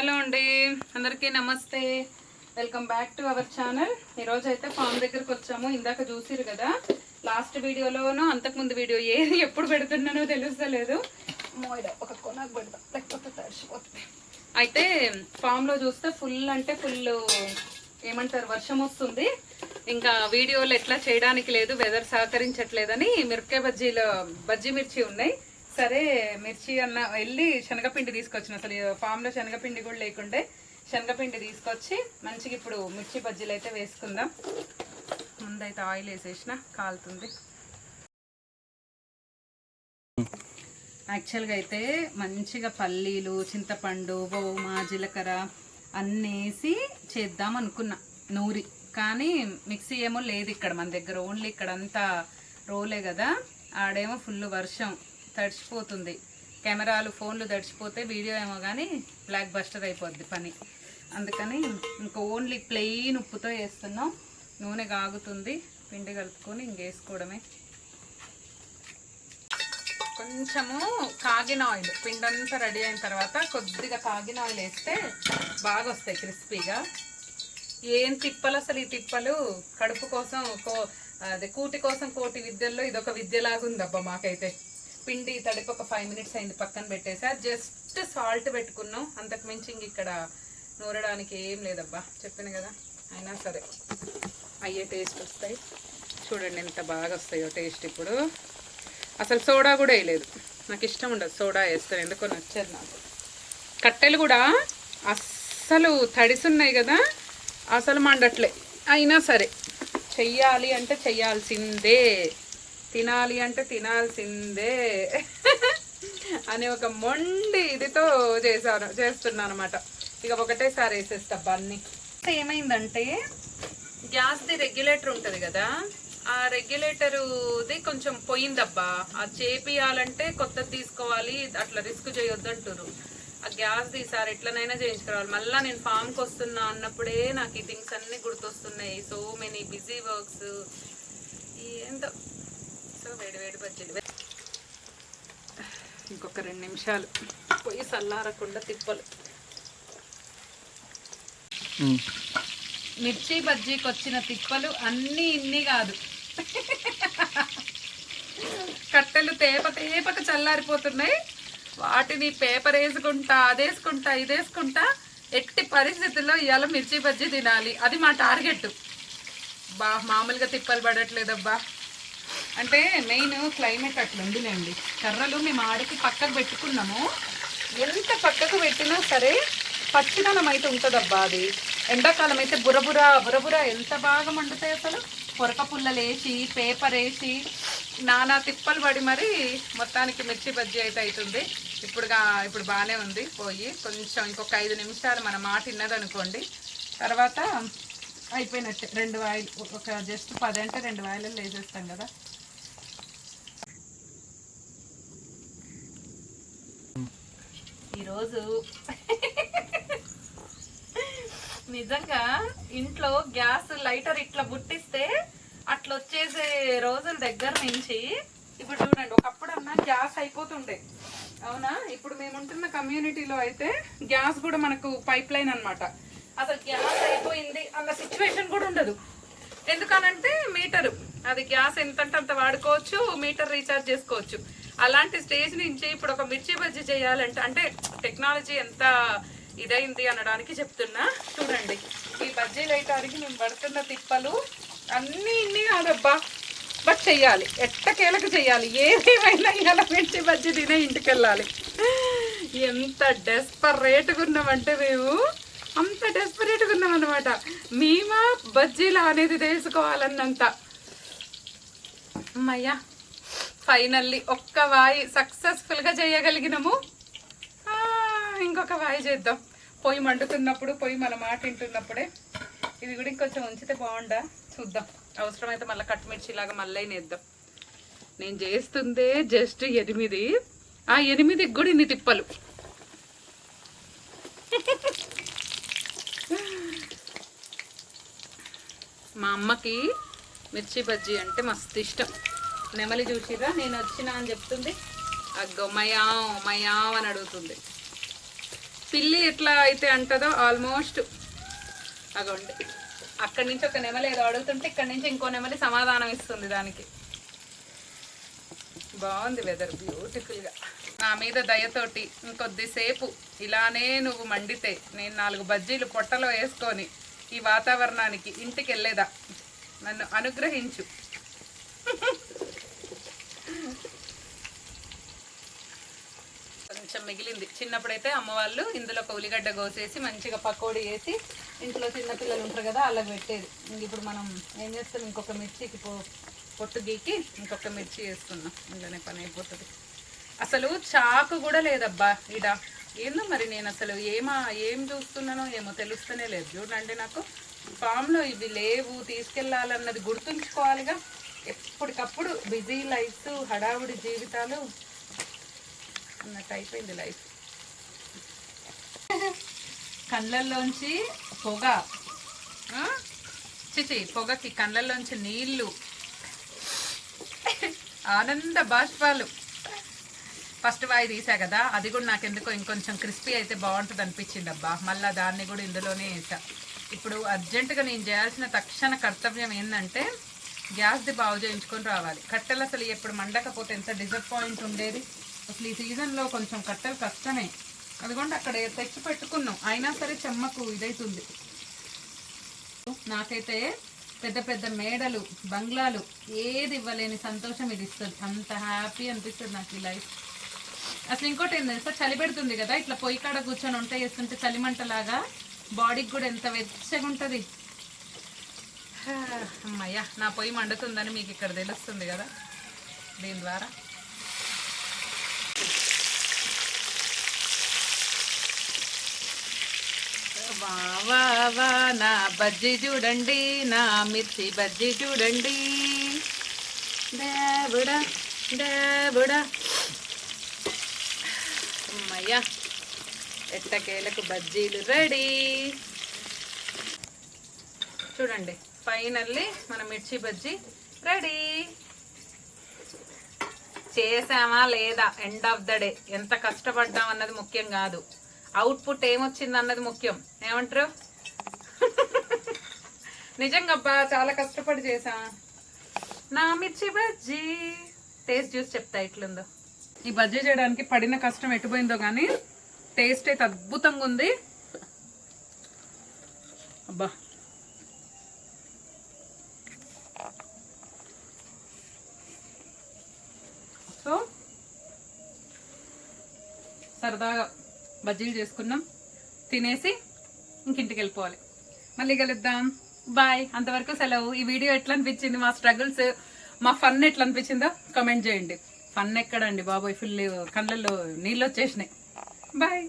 Hello అండి. అందరికీ నమస్తే. Welcome back to our channel ఈరోజు అయితే ఫామ్ దగ్గరకు వచ్చాము. ఇందాక చూసిరు కదా. లాస్ట్ వీడియోలోనూ అంతకుముందు వీడియో ఏది ఎప్పుడు పెడుతున్నానో తెలుస్తలేదు. ఒక కొనకు పెడతాం. లేకపోతే తడిసిపోతుంది. అయితే ఫామ్లో చూస్తే ఫుల్ అంటే ఫుల్ ఏమంటారు వర్షం వస్తుంది. ఇంకా వీడియోలు ఎట్లా చేయడానికి లేదు వెదర్ సహకరించట్లేదని మిరపకాయ బజ్జీలో బజ్జీ మిర్చి ఉన్నాయి. సరే మిర్చి అన్న వెళ్ళి శనగపిండి తీసుకొచ్చిన. అసలు ఫామ్లో శనగపిండి కూడా లేకుండే శనగపిండి తీసుకొచ్చి మంచిగా ఇప్పుడు మిర్చి బజ్జీలు అయితే వేసుకుందాం. ముందైతే ఆయిల్ వేసేసిన కాలుతుంది. యాక్చువల్గా అయితే మంచిగా పల్లీలు చింతపండు ఓమ జీలకర్ర అన్నీ వేసి చేద్దాం అనుకున్నా. నూరి. కానీ మిక్సీ ఏమో లేదు ఇక్కడ మన దగ్గర. ఓన్లీ ఇక్కడ అంతా రోలే కదా. ఆడేమో ఫుల్ వర్షం. తడిచిపోతుంది. కెమెరాలు ఫోన్లు తడిచిపోతే వీడియో ఏమో కానీ బ్లాక్ బస్టర్ అయిపోద్ది పని. అందుకని ఇంకా ఓన్లీ ప్లెయిన్ ఉప్పుతో వేస్తున్నాం. నూనె కాగుతుంది. పిండి కలుపుకొని ఇంకేసుకోవడమే కొంచెము కాగిన ఆయిల్ పిండి అంతా రెడీ అయిన తర్వాత కొద్దిగా కాగిన ఆయిల్ వేస్తే బాగా వస్తాయి క్రిస్పీగా. ఏం తిప్పలు అసలు ఈ తిప్పలు? కడుపు కోసం కో అదే కూటి కోసం కోటి విద్యల్లో ఇదొక విద్యలాగుందబ్బా మాకైతే. పిండి తడిపి ఒక ఫైవ్ మినిట్స్ అయింది పక్కన పెట్టేసా. జస్ట్ సాల్ట్ పెట్టుకున్నాం. అంతకు మించి ఇంక ఇక్కడ నూరడానికి ఏం లేదబ్బా. చెప్పాను కదా. అయినా సరే. అయ్యే టేస్ట్ వస్తాయి. చూడండి ఎంత బాగా వస్తాయో టేస్ట్ ఇప్పుడు. అసలు సోడా కూడా వేయలేదు. నాకు ఇష్టం ఉండదు సోడా వేస్తాను. ఎందుకో నచ్చదు నాకు. కట్టెలు కూడా అస్సలు తడిసున్నాయి కదా. అసలు మండట్లే. అయినా సరే. చెయ్యాలి అంటే చెయ్యాల్సిందే. తినాలి అంటే తినాల్సిందే అనే ఒక మొండి ఇదితో చేశాను చేస్తున్నాను అనమాట ఇక ఒకటేసారి వేసేస్తా బన్ని. ఏమైందంటే గ్యాస్ది రెగ్యులేటర్ ఉంటుంది కదా ఆ రెగ్యులేటరుది కొంచెం పోయిందబ్బా. అది చేపియాలంటే కొత్తది తీసుకోవాలి అట్లా రిస్క్ చేయొద్దు ఆ గ్యాస్ తీసారు ఎట్లనైనా చేయించుకోవాలి. మళ్ళీ నేను ఫామ్కి వస్తున్నా అన్నప్పుడే నాకు ఈ థింగ్స్ అన్ని గుర్తొస్తున్నాయి. సో మెనీ బిజీ వర్క్స్ ఏంటో వేడి వేడి బజ్జీలు ఇంకొక రెండు నిమిషాలు. పొయ్యి చల్లారకుండా తిప్పలు. మిర్చి బజ్జీకి వచ్చిన తిప్పలు అన్నీ ఇన్ని కాదు. కట్టెలు తేప తేపక చల్లారిపోతున్నాయి. వాటిని పేపర్ వేసుకుంటా అదేసుకుంటా ఇదేసుకుంటా ఎట్టి పరిస్థితుల్లో ఇవాళ మిర్చి బజ్జీ తినాలి. అది మా టార్గెట్. బా మామూలుగా తిప్పలు పడట్లేదబ్బా. అంటే మెయిన్ క్లైమేట్ అట్లా కర్రలు మేము ఆడికి పక్కకు పెట్టుకున్నాము. ఎంత పక్కకు పెట్టినా సరే పచ్చిదనం అయితే ఉంటుందబ్బా అది. ఎండాకాలం అయితే బురబుర బురబుర ఎంత బాగా మండుతాయి అసలు. పొరక పుల్లలు వేసి పేపర్ వేసి నానా తిప్పలు పడి మరి మొత్తానికి మిర్చి బజ్జీ అయితే అవుతుంది ఇప్పుడుగా ఇప్పుడు బాగానే ఉంది పోయి. కొంచెం ఇంకొక ఐదు నిమిషాలు మన మాట విన్నదనుకోండి. తర్వాత అయిపోయినట్టే. రెండు వాయిలు ఒక జస్ట్ పది అంటే రెండు వాయిలలో వేసేస్తాం కదా. ఈరోజు నిజంగా ఇంట్లో గ్యాస్ లైటర్ ఇట్లా బుట్టిస్తే అట్లా వచ్చేసే రోజుల దగ్గర నుంచి ఇప్పుడు చూడండి ఒకప్పుడు అన్నా గ్యాస్ అయిపోతుండే. అవునా? ఇప్పుడు మేము ఉంటున్న కమ్యూనిటీలో అయితే గ్యాస్ కూడా మనకు పైప్ లైన్ అనమాట అసలు గ్యాస్ అయిపోయింది అన్న సిచ్యువేషన్ కూడా ఉండదు. ఎందుకనంటే మీటరు. అది గ్యాస్ ఎంతంటే అంత వాడుకోవచ్చు మీటర్ రీఛార్జ్ చేసుకోవచ్చు. అలాంటి స్టేజ్ నుంచి ఇప్పుడు ఒక మిర్చి బజ్జీ చేయాలంటే అంటే టెక్నాలజీ ఎంత ఇదైంది అనడానికి చెప్తున్నా. చూడండి ఈ బజ్జీ వేయటానికి మేము పడుతున్న తిప్పలు అన్నీ ఇన్ని కాదబ్బా. బట్ చెయ్యాలి ఎట్టకేలకు చెయ్యాలి ఏదేమైనా ఇలా మిర్చి బజ్జీ తినే ఇంటికి వెళ్ళాలి ఎంత డెస్పరేట్గా ఉన్నామంటే మేము అంత డెస్పరేట్గా ఉన్నాం అనమాట మేమా బజ్జీలా అనేది తెలుసుకోవాలన్నంత. అమ్మయ్యా ఫైనల్లీ ఒక్క వాయి సక్సెస్ఫుల్గా చేయగలిగినాము. ఇంకొక వాయి చేద్దాం. పొయ్యి మండుతున్నప్పుడు పొయ్యి మన మాట వింటున్నప్పుడే. ఇది కూడా ఇంకొంచెం ఉంచితే బాగుండా? చూద్దాం. అవసరమైతే మళ్ళీ కట్టుమిర్చి లాగా మళ్ళీ నేద్దాం. నేను చేస్తుందే జస్ట్ ఎనిమిది. ఆ ఎనిమిదికి కూడా ఇన్ని తిప్పలు. మా అమ్మకి మిర్చి బజ్జీ అంటే మస్తు ఇష్టం. నెమలి చూసిరా నేను వచ్చినా అని చెప్తుంది. అగ్గో మయాం మయాం అని అడుగుతుంది. పిల్లి ఎట్లా అయితే అంటదో ఆల్మోస్ట్ అగోండి. అక్కడి నుంచి ఒక నెమలి ఏదో అడుగుతుంటే ఇక్కడి నుంచి ఇంకో నెమలి సమాధానం ఇస్తుంది దానికి. బాగుంది వెదర్ బ్యూటిఫుల్గా నా మీద దయతోటి ఇంకొద్దిసేపు ఇలానే నువ్వు మండితే నేను నాలుగు బజ్జీలు పొట్టలో వేసుకొని ఈ వాతావరణానికి ఇంటికి వెళ్ళేదా నన్ను అనుగ్రహించు. కొంచెం మిగిలింది. చిన్నప్పుడైతే అమ్మవాళ్ళు ఇందులో ఒక ఉల్లిగడ్డ కోసేసి మంచిగా పకోడీ వేసి ఇంట్లో చిన్నపిల్లలు ఉంటారు కదా అలా పెట్టేది. ఇంక ఇప్పుడు మనం ఏం చేస్తాం? ఇంకొక మిర్చికి పో పొట్టు గీకి ఇంకొక మిర్చి వేస్తున్నాం ఇంట్లోనే పని అయిపోతుంది. అసలు చాకు కూడా లేదబ్బా ఇడ ఏందో మరి నేను అసలు ఏమా ఏం చూస్తున్నానో ఏమో తెలుస్తూనే లేదు. చూడండి నాకు. ఫామ్లో ఇవి లేవు తీసుకెళ్ళాలన్నది గుర్తుంచుకోవాలిగా. ఎప్పటికప్పుడు బిజీ లైఫ్స్ హడావుడి జీవితాలు అన్నట్టు అయిపోయింది లైఫ్. కళ్ళల్లోంచి పొగ. ఆ? చిచి పొగకి కళ్ళల్లోంచి నీళ్ళు. ఆనంద బాష్పాలు. ఫస్ట్ వాయి తీసా కదా అది కూడా నాకు ఎందుకో ఇంకొంచెం క్రిస్పీ అయితే బాగుంటుంది అనిపించింది అబ్బా మళ్ళీ దాన్ని కూడా ఇందులోనే వేసా. ఇప్పుడు అర్జెంటుగా నేను చేయాల్సిన తక్షణ కర్తవ్యం ఏంటంటే గ్యాస్ది బాగు చేయించుకొని రావాలి. కట్టెలు అసలు ఎప్పుడు మండకపోతే ఎంత డిసప్పాయింట్ ఉండేది. అసలు ఈ సీజన్లో కొంచెం కట్టెలు కష్టమే. అదిగోండి అక్కడ తెచ్చి పెట్టుకున్నాం. అయినా సరే చెమ్మకు ఇదైతుంది. నాకైతే పెద్ద పెద్ద మేడలు బంగ్లాలు ఏది ఇవ్వలేని సంతోషం ఇది ఇస్తుంది. అంత హ్యాపీ అనిపిస్తుంది నాకు ఈ లైఫ్. అసలు ఇంకోటి ఏం తెలుసా? చలి పెడుతుంది కదా. ఇట్లా పొయ్యి కాడ కూర్చొని వంట చేస్తుంటే చలిమంటలాగా బాడీకి కూడా ఎంత వెచ్చగా ఉంటుంది. అమ్మయ్యా నా పొయ్యి మండుతుందని మీకు ఇక్కడ తెలుస్తుంది కదా. దీని ద్వారా. వా వా నా బజ్జీ చూడండి నా మిర్చి బజ్జీ చూడండి. దేవుడా దేవుడా. అమ్మయ్యా ఎట్టకేలకు బజ్జీలు రెడీ. చూడండి ఫైనల్లీ మన మిర్చి బజ్జీ రెడీ. చేసామా లేదా? ఎండ్ ఆఫ్ ద డే ఎంత కష్టపడ్డాం అన్నది ముఖ్యం కాదు. అవుట్పుట్ ఏమొచ్చింది అన్నది ముఖ్యం. ఏమంటారు? నిజంగా అబ్బా చాలా కష్టపడి చేసా నా మిర్చి బజ్జీ. టేస్ట్ చూసి చెప్తా ఎట్లుందో. ఈ బజ్జీ చేయడానికి పడిన కష్టం ఎటుపోయిందో కానీ టేస్ట్ అయితే అద్భుతంగా ఉంది. అబ్బా. సో సరదాగా బజ్జీలు చేసుకున్నాం. తినేసి ఇంకింటికి వెళ్ళిపోవాలి మళ్ళీ కలుద్దాం. బాయ్. అంతవరకు సెలవు. ఈ వీడియో ఎట్లా అనిపించింది మా స్ట్రగుల్స్ మా ఫన్ ఎట్లా అనిపించిందో కమెంట్ చేయండి. ఫన్ ఎక్కడండి బాబోయ్? ఫుల్ కళ్ళల్లో నీళ్ళు వచ్చేసినాయి బాయ్.